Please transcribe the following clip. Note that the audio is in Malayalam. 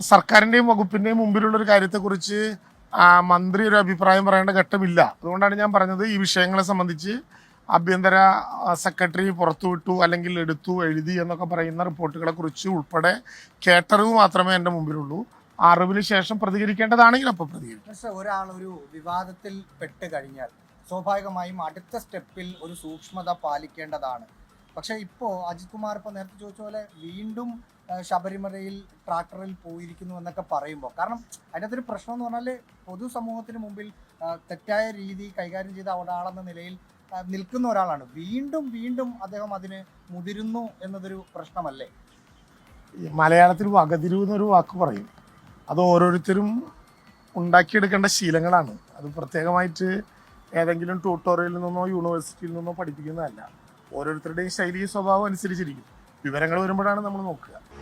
സർക്കാരിന്റെയും വകുപ്പിന്റെയും മുമ്പിലുള്ള ഒരു കാര്യത്തെക്കുറിച്ച് മന്ത്രി ഒരു അഭിപ്രായം പറയേണ്ട ഘട്ടമില്ല. അതുകൊണ്ടാണ് ഞാൻ പറഞ്ഞത് ഈ വിഷയങ്ങളെ സംബന്ധിച്ച് ആഭ്യന്തര സെക്രട്ടറി പുറത്തുവിട്ടു അല്ലെങ്കിൽ എടുത്തു എഴുതി എന്നൊക്കെ പറയുന്ന റിപ്പോർട്ടുകളെ കുറിച്ച് ഉൾപ്പെടെ കേട്ടറിവ് മാത്രമേ എന്റെ മുമ്പിലുള്ളൂ. അറിവിന് ശേഷം പ്രതികരിക്കേണ്ടതാണെങ്കിൽ അപ്പോൾ പ്രതികരിക്കും. ഒരാൾ ഒരു വിവാദത്തിൽ പെട്ട് കഴിഞ്ഞാൽ സ്വാഭാവികമായും അടുത്ത സ്റ്റെപ്പിൽ ഒരു സൂക്ഷ്മത പാലിക്കേണ്ടതാണ്. പക്ഷെ ഇപ്പോൾ അജിത് കുമാർ ഇപ്പോൾ നേരത്തെ ചോദിച്ച പോലെ വീണ്ടും ശബരിമലയിൽ ട്രാക്ടറിൽ പോയിരിക്കുന്നു എന്നൊക്കെ പറയുമ്പോൾ കാരണം അതിനകത്തൊരു പ്രശ്നം എന്ന് പറഞ്ഞാൽ പൊതുസമൂഹത്തിന് മുമ്പിൽ തെറ്റായ രീതി കൈകാര്യം ചെയ്ത ഒരാളെന്ന നിലയിൽ നിൽക്കുന്ന ഒരാളാണ്. വീണ്ടും വീണ്ടും അദ്ദേഹം അതിന് മുതിരുന്നു എന്നതൊരു പ്രശ്നമല്ലേ? മലയാളത്തിൽ വകതിരിവ് എന്നൊരു വാക്ക് പറയും. അത് ഓരോരുത്തരും ഉണ്ടാക്കിയെടുക്കേണ്ട ശീലങ്ങളാണ്. അത് പ്രത്യേകമായിട്ട് ഏതെങ്കിലും ട്യൂട്ടോറിയലിൽ നിന്നോ യൂണിവേഴ്സിറ്റിയിൽ നിന്നോ പഠിപ്പിക്കുന്നതല്ല. ഓരോരുത്തരുടെയും ശൈലി സ്വഭാവം അനുസരിച്ചിരിക്കും. വിവരങ്ങൾ വരുമ്പോഴാണ് നമ്മൾ നോക്കുക.